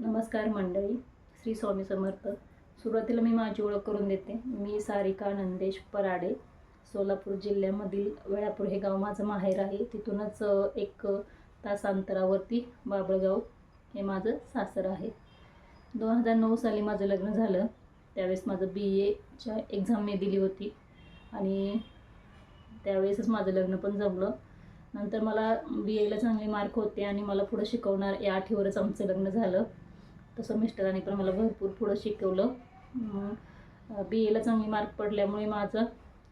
नमस्कार मंडळी श्री स्वामी समर्थ. सुरुवातीला मी माझी ओळख करून देते. मी सारिका नंदेश पराडे सोलापूर जिल्ह्यामधील वेळापूर हे गाव माझं माहेर आहे. तिथूनच एक तास अंतरावरती बाबळगाव हे माझं सासर आहे. दोन हजार नऊ साली माझं लग्न झालं. त्यावेळेस माझं बी एच्या एक्झाम मी दिली होती. आणि त्यावेळेसच माझं लग्न पण जमलं. नंतर मला बी एला चांगले मार्क होते आणि मला पुढं शिकवणार या आठीवरच आमचं लग्न झालं. तसं मिस्टरांनी पण मला भरपूर पुढं शिकवलं. बी एला चांगली मार्क पडल्यामुळे माझं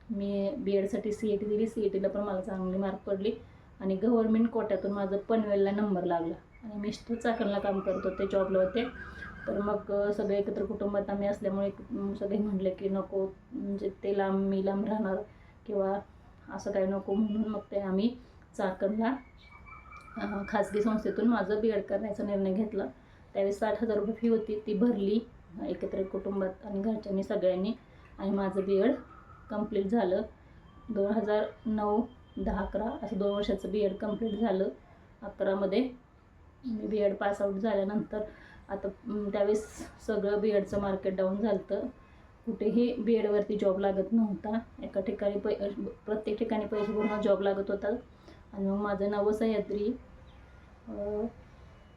मी बी एडसाठी सी ए टी दिली सी ए टीला पण मला चांगली मार्क पडली. आणि गव्हर्मेंट कोट्यातून माझं पनवेलला नंबर लागला. आणि मिस्टर चाकणला काम करत होते जॉबला होते. तर मग सगळे एकत्र कुटुंबात आम्ही असल्यामुळे सगळे म्हणले की नको म्हणजे ते लांब मी लांब राहणार किंवा असं काही नको म्हणून मग ते आम्ही चाकणला खाजगी संस्थेतून माझं बी एड करण्याचा निर्णय घेतला. त्यावेळेस साठ हजार रुपये फी होती. ती भरली एकत्र कुटुंबात आणि घरच्यांनी सगळ्यांनी. आणि माझं बी एड कंप्लीट झालं. दोन हजार नऊ दहा अकरा असं दोन वर्षाचं बी एड कंप्लीट झालं अकरामध्ये मी बी एड पास आऊट झाल्यानंतर आता त्यावेळेस सगळं बी एडचं मार्केट डाऊन झालं होतं कुठेही बी एडवरती जॉब लागत नव्हता. एका ठिकाणी पै प्रत्येक ठिकाणी पैसे भरून जॉब लागत होता. आणि मग माझं नाव सह्याद्री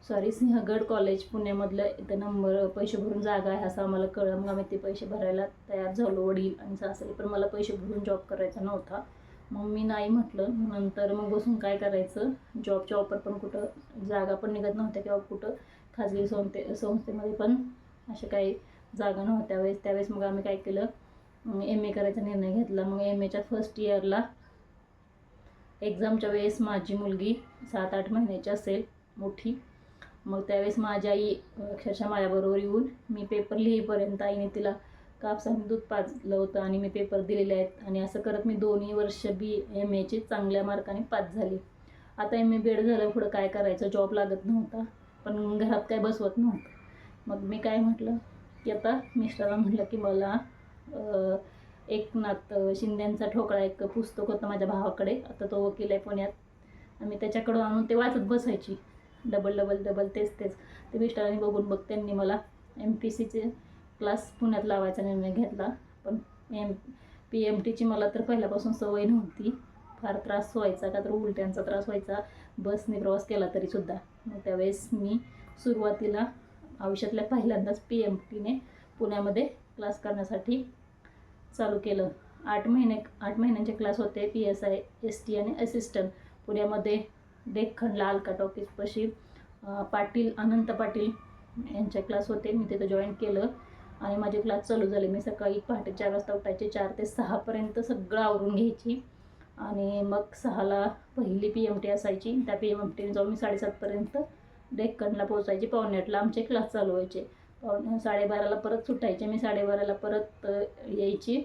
सॉरी सिंहगड कॉलेज पुण्यामधलं इथं नंबर पैसे भरून जागा आहे असं आम्हाला कळलं. मग आम्ही ते पैसे भरायला तयार झालो वडील आणि सासरे. पण मला पैसे भरून जॉब करायचा नव्हता. मग मी नाही म्हटलं. नंतर मग बसून काय करायचं? जॉबच्या ऑफर पण कुठं जागा पण निघत नव्हत्या किंवा कुठं खाजगी संस्थे संस्थेमध्ये पण अशा काही जागा नव्हत्या. वेळेस त्यावेळेस मग आम्ही काय केलं? एम ए करायचा निर्णय घेतला. मग एम एच्या फर्स्ट इयरला एक्झामच्या वेळेस माझी मुलगी सात आठ महिन्याची असेल मोठी. मग त्यावेळेस माझी आई अक्षरशः माझ्याबरोबर येऊन मी पेपर लिहिपर्यंत आईने तिला कापसाने दूध पाजलं होतं आणि मी पेपर दिलेले आहेत. आणि असं करत मी दोन्ही वर्ष बी एम एची चांगल्या मार्काने पास झाली. आता एम ए बेड झालं पुढं काय करायचं? जॉब लागत नव्हता. पण घरात काय बसवत नव्हतं. मग मी काय म्हटलं? की आता मिस्टरला म्हटलं की मला एकनाथ शिंद्यांचा ठोकळा एक पुस्तक होतं माझ्या भावाकडे. आता तो वकील आहे पुण्यात. आम्ही त्याच्याकडून आणून ते वाचत बसायची. डबल डबल डबल तेच तेच. ते मिस्टरांनी बघून बघ त्यांनी मला एम पी सीचे क्लास पुण्यात लावायचा निर्णय घेतला. पण एम पी एम टीची मला तर पहिल्यापासून सवय नव्हती. फार त्रास व्हायचा का तर उलट्यांचा त्रास व्हायचा. बसने प्रवास केला तरीसुद्धा मग त्यावेळेस मी सुरुवातीला आयुष्यातल्या पहिल्यांदाच पी एम टीने पुण्यामध्ये क्लास करण्यासाठी चालू केलं. आठ महिने आठ महिन्यांचे क्लास होते P S I S T आणि असिस्टंट पुण्यामध्ये डेक्कनला अलका टॉकीजपाशी पाटील अनंत पाटील यांचे क्लास होते. मी तिथं जॉईन केलं आणि माझे क्लास चालू झाले. मी सकाळी पहाटे चार वाजता उठायचे. चार ते सहापर्यंत सगळं आवरून घ्यायची आणि मग सहाला पहिली पी एम टी असायची. त्या पी एम टीने जाऊन मी साडेसातपर्यंत डेक्कनला पोहोचायची. पावणे आठला आमचे क्लास चालू व्हायचे. पावणे साडेबाराला परत सुटायचे. मी साडेबाराला परत यायची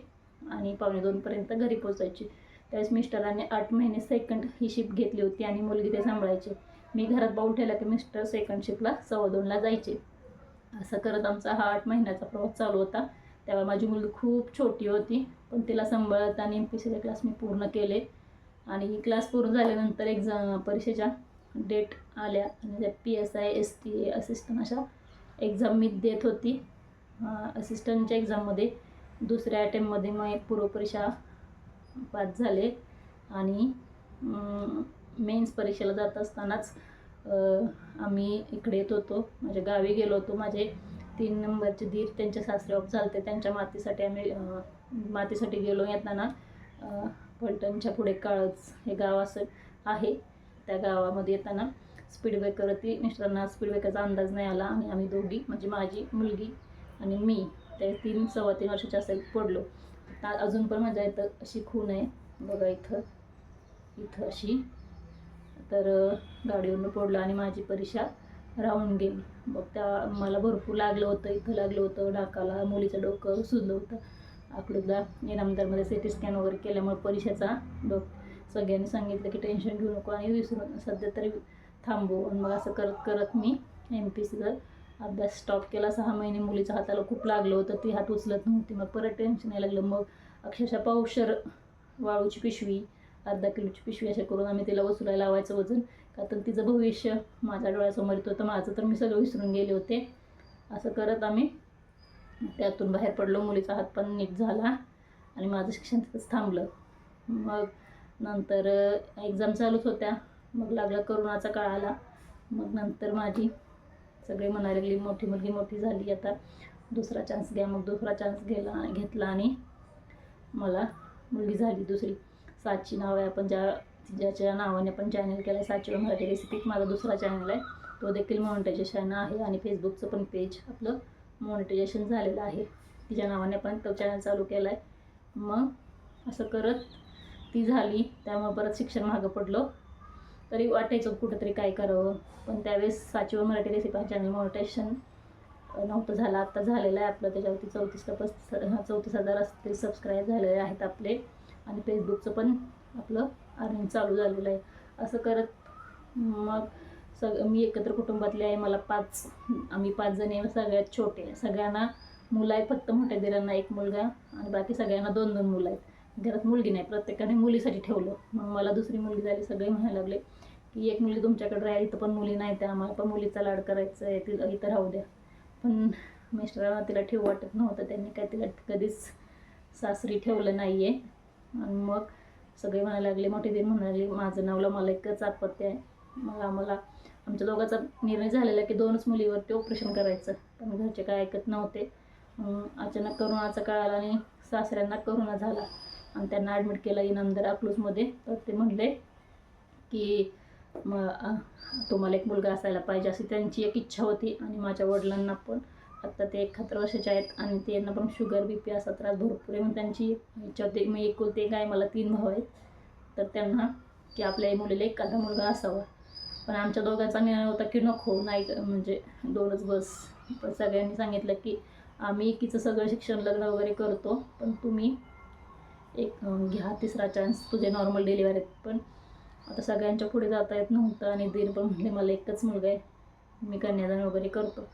आणि पावणे दोनपर्यंत घरी पोचायची त्यावेळेस मिस्टरांनी आठ महिने सेकंड ही शिफ्ट घेतली होती आणि मुलगी ते सांभाळायचे. मी घरात बाऊल ठेवला की मिस्टर सेकंड शिफ्टला सव्वा दोनला जायचे. असं करत आमचा हा आठ महिन्याचा प्रवास चालू होता. तेव्हा माझी मुलगी खूप छोटी होती पण तिला सांभाळत आणि एम पी सीचे क्लास मी पूर्ण केले. आणि क्लास पूर्ण झाल्यानंतर एक्झाम परीक्षेच्या डेट आल्या आणि त्या P S I S T assistant अशा एक्झाम मी देत होती. असिस्टंटच्या एक्झाममध्ये दुसऱ्या अटेम्पमध्ये मग पूर्वपरीक्षा पास झाले. आणि मेन्स परीक्षेला जात असतानाच आम्ही इकडे येत होतो. माझ्या गावी गेलो होतो. माझे तीन नंबरचे दीर त्यांच्या सासरे ऑफ झालते त्यांच्या मातीसाठी आम्ही मातीसाठी गेलो येताना. पलटणच्या फलटणच्या पुढे काळच हे गाव असं आहे. त्या गावामध्ये येताना स्पीड ब्रेकरवरती मिस्टरांना स्पीड ब्रेकरचा अंदाज नाही आला. आणि आम्ही दोघी म्हणजे माझी मुलगी आणि मी ते तीन सव्वा तीन वर्षाच्या असेल पडलो. आता अजून पण माझ्या इथं अशी खून आहे. बघा इथं इथं अशी. तर गाडीवरनं पडलं आणि माझी परीक्षा राहून गेली. मग त्या मला भरपूर लागलं होतं इथं लागलं होतं नाकाला मुलीचं डोकं सुजलं होतं. आकडूदा इनामदारमध्ये सी टी स्कॅन वगैरे केल्यामुळे परीक्षेचा डोक सगळ्यांनी सांगितलं की टेन्शन घेऊ नको आणि विसरून सध्या तरी थांबू. आणि मग असं करत करत मी एम पी सीचं अभ्यास स्टॉप केला. सहा महिने मुलीच्या हाताला खूप लागलं होतं. ती हात उचलत नव्हती. मग परत टेन्शन यायला लागलं. मग अक्षरशः पावशर वाळूची पिशवी अर्धा किलोची पिशवी अशा करून आम्ही तिला वसुलायला लावायचं वजन. कारण तिचं भविष्य माझ्या डोळ्यासमोर येत होतं. माझं तर मी सगळं विसरून गेले होते. असं करत आम्ही त्यातून बाहेर पडलो. मुलीचा हात पण नीट झाला आणि माझं शिक्षण तिथंच थांबलं. मग नंतर एक्झाम चालूच होत्या. मग लागला करोनाचा काळ आला. मग नंतर माझी सगळे म्हणायला लागली मोठी मुलगी मोठी झाली आता दुसरा चान्स घ्या. मग दुसरा चान्स गेला घेतला आणि मला मुलगी झाली दुसरी. साची नाव आहे आपण ज्या ज्याच्या नावाने आपण चॅनल केलं आहे साची मराठी रेसिपी माझा दुसरा चॅनल आहे. तो देखील मॉनिटायझेशन आहे आणि फेसबुकचं पण पेज आपलं मॉनिटायझेशन झालेलं आहे. तिच्या नावाने पण तो चॅनल चालू केला आहे मग असं करत ती झाली त्यामुळे परत शिक्षण मागं पडलं. तरी वाटायचं कुठंतरी काय करावं. पण त्यावेळेस साचीवर मराठी रेसिपी हा चॅनल मॉनिटेशन नव्हतं झालं. आत्ता झालेलं आहे आपलं. त्याच्यावरती चौतीस का पस्तीस हा चौतीस हजार असतील सबस्क्राईब झालेले आहेत आपले. आणि फेसबुकचं पण आपलं अर्निंग चालू झालेलं आहे. असं करत मग सग मी एकत्र कुटुंबातले आहे. मला पाच आम्ही पाच जणी आहे, सगळ्यात छोटे. सगळ्यांना मुलं आहे फक्त मोठ्या दिरांना एक मुलगा आणि बाकी सगळ्यांना दोन दोन मुलं आहेत. घरात मुलगी नाही प्रत्येकाने मुलीसाठी ठेवलं. मग मला दुसरी मुलगी झाली सगळे म्हणायला लागले की एक मुलगी तुमच्याकडे राहील इथं पण मुली नाही त्या आम्हाला पण मुलीचा लाड करायचं आहे तिला इथं राहू द्या. पण मिस्टरांना तिला ठेवू वाटत नव्हतं त्यांनी काय तिला कधीच सासरी ठेवलं नाही आहे आणि मग सगळे म्हणायला लागले मोठी दिन म्हणायला लागली माझं नावला मला एकच आपत्ती आहे. मग आम्हाला आमच्या दोघांचा निर्णय झालेला की दोनच मुलीवरती ऑपरेशन करायचं. पण घरचे काय ऐकत नव्हते. मग अचानक करोनाचा काळ आला आणि सासऱ्यांना करोना झाला. आणि त्यांना ॲडमिट केलं इनामदार अकलूजमध्ये. तर ते म्हणले की मग तुम्हाला एक मुलगा असायला पाहिजे अशी त्यांची एक इच्छा होती आणि माझ्या वडिलांना पण. आत्ता ते एकाहत्तर वर्षाचे आहेत आणि त्यांना पण शुगर बी पी असा त्रास भरपूर आहे. मग त्यांची इच्छा होती मी एकुलते काय मला तीन भाऊ आहेत. तर त्यांना की आपल्या आई मुलीला एखादा मुलगा असावा. पण आमच्या दोघांचा निर्णय होता की नको नाही म्हणजे दोनच बस. पण सगळ्यांनी सांगितलं की आम्ही एकीचं सगळं शिक्षण लग्न वगैरे करतो पण तुम्ही एक घ्या तिसरा चान्स तुझे नॉर्मल डिलिव्हरीत पण आता सगळ्यांच्या पुढे जाता येत नव्हतं आणि दीर पण म्हणले मला एकच मुलगा आहे. मी कन्यादान वगैरे करतो.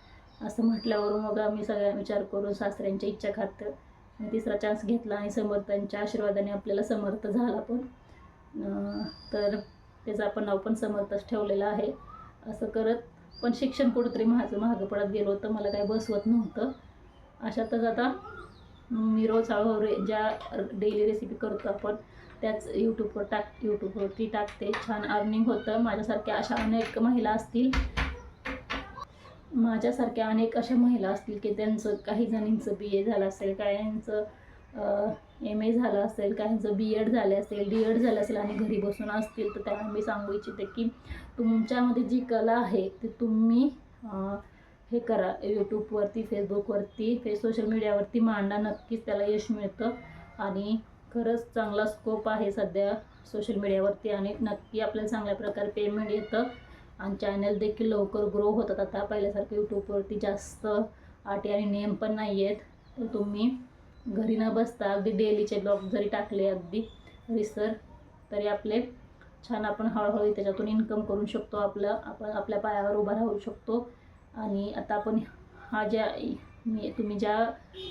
असं म्हटल्यावर मग आम्ही सगळ्या विचार करून सासऱ्यांच्या इच्छा खातर मी तिसरा चान्स घेतला आणि समर्थांच्या आशीर्वादाने आपल्याला समर्थ झाला पण. तर त्याचं आपण नाव पण समर्थच ठेवलेलं आहे. असं करत पण शिक्षण कुठंतरी माझं मागं पडत गेलो होतं. मला काही बसवत नव्हतं. अशातच आता मी रोज हळूहळू रे- ज्या डेली रेसिपी करतो आपण त्याच यूट्यूबवर टाक यूट्यूबवरती टाकते. छान अर्निंग होतं. माझ्यासारख्या अशा अनेक महिला असतील. माझ्यासारख्या अनेक अशा महिला असतील की त्यांचं काही जणींचं बी ए झालं असेल काहींचं एम ए झालं असेल काहींचं बी एड झालं असेल डी एड झालं असेल आणि घरी बसून असतील तर त्यांना मी सांगू इच्छिते की तुमच्यामध्ये जी कला आहे ती तुम्ही हे करा. यूट्यूबवरती फेसबुकवरती फे सोशल मीडियावरती मांडा. नक्कीच त्याला यश मिळतं. आणि खरंच चांगला स्कोप आहे सध्या सोशल मीडियावरती आणि नक्की आपल्याला चांगल्या प्रकारे पेमेंट येतं. आणि चॅनल देखील लवकर ग्रो होतात. आता पहिल्यासारखं यूट्यूबवरती जास्त आटी आणि नियम पण नाही आहेत तर तुम्ही घरी न बसता अगदी डेलीचे ब्लॉग जरी टाकले अगदी रिसर तरी आपले छान आपण हळूहळू त्याच्यातून इन्कम करू शकतो. आपलं आपण आपल्या पायावर उभा राहू शकतो. आणि आता आपण हा ज्या मी तुम्ही ज्या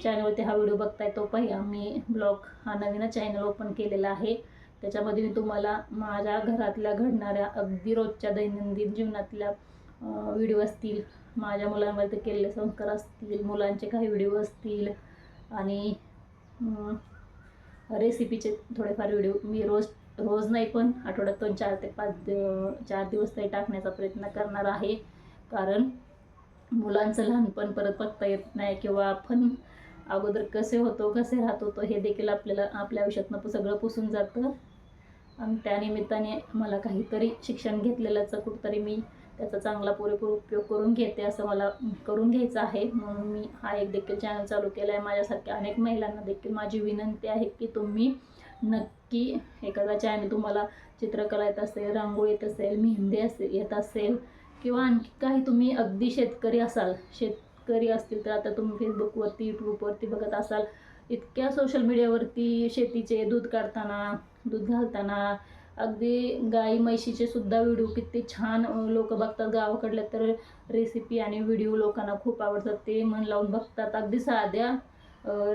चॅनलवरती हा व्हिडिओ बघताय तो पहिला मी ब्लॉग हा नवीन चॅनल ओपन केलेला आहे. त्याच्यामध्ये मी तुम्हाला माझ्या घरातल्या घडणाऱ्या अगदी रोजच्या दैनंदिन जीवनातल्या व्हिडिओ असतील माझ्या मुलांवरती केलेले संस्कार असतील मुलांचे काही व्हिडिओ असतील आणि रेसिपीचे थोडेफार व्हिडिओ मी रोज रोज नाही पण आठवड्यातून चार ते पाच दिव- चार दिवस तरी टाकण्याचा प्रयत्न करणार आहे. कारण मुलांचं लहानपण परत बघता येत नाही किंवा आपण अगोदर कसे होतो कसे राहत होतो हे देखील आपल्याला आपल्या आयुष्यातनं सगळं पुसून जातं. आणि त्यानिमित्ताने मला काहीतरी शिक्षण घेतलेल्याचं कुठंतरी मी त्याचा चांगला पुरेपूर उपयोग करून घेते असं मला करून घ्यायचं आहे. म्हणून मी हा एक देखील चॅनल चालू केला आहे माझ्यासारख्या अनेक महिलांना देखील माझी विनंती आहे की तुम्ही नक्की एखादा चॅनल तुम्हाला चित्रकला येत असेल रांगोळी येत असेल मेहंदी असेल येत असेल किंवा आणखी काही तुम्ही अगदी शेतकरी असाल शेतकरी असतील तर आता तुम्ही फेसबुकवरती यूट्यूबवरती बघत असाल इतक्या सोशल मीडियावरती शेतीचे दूध काढताना दूध घालताना अगदी गाई म्हशीचे सुद्धा व्हिडिओ किती छान लोक बघतात. गावाकडल्या तर रेसिपी आणि व्हिडिओ लोकांना खूप आवडतात. ते मन लावून बघतात. अगदी साध्या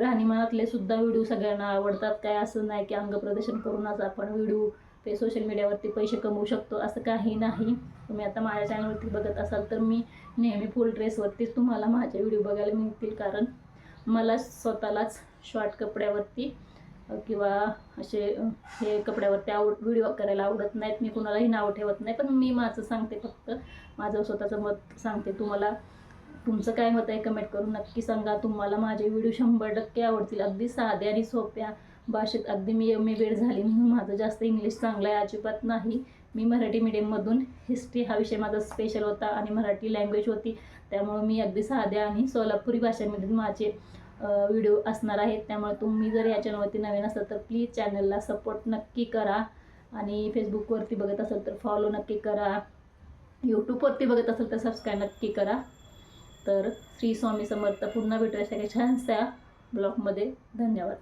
राहणीमानातले सुद्धा व्हिडिओ सगळ्यांना आवडतात. काय असं नाही की अंग प्रदर्शन करूनच आपण व्हिडिओ ते सोशल मीडियावरती पैसे कमवू शकतो असं काही नाही. तुम्ही आता माझ्या चॅनलवरती बघत असाल तर मी नेहमी फुल ड्रेसवरतीच तुम्हाला माझे व्हिडिओ बघायला मिळतील. कारण मला स्वतःलाच शॉर्ट कपड्यावरती किंवा असे हे कपड्यावरती आवड व्हिडिओ करायला आवडत नाहीत. मी कुणालाही नाव ठेवत नाही पण मी माझं सांगते फक्त. माझं स्वतःचं मत सांगते तुम्हाला. तुमचं काय मत आहे कमेंट करून नक्की सांगा. तुम्हाला माझे व्हिडिओ शंभर टक्के आवडतील. अगदी साधे आणि सोप्या. भाषेत अगदी मी एम ए बेड झाली म्हणून माझं जास्त इंग्लिश चांगलं आहे अजिबात नाही. मी मराठी मीडियममधून हिस्ट्री हा विषय माझा स्पेशल होता आणि मराठी लँग्वेज होती. त्यामुळं मी अगदी साध्या आणि सोलापुरी भाषेमध्ये माझे व्हिडिओ असणार आहेत. त्यामुळे तुम्ही जर या चॅनलवरती नवीन असाल तर प्लीज चॅनलला सपोर्ट नक्की करा. आणि फेसबुकवरती बघत असाल तर फॉलो नक्की करा. यूट्यूबवरती बघत असाल तर सबस्क्राईब नक्की करा. तर श्री स्वामी समर्थ पुन्हा भेटूया अशा काही छानशा ब्लॉगमध्ये धन्यवाद.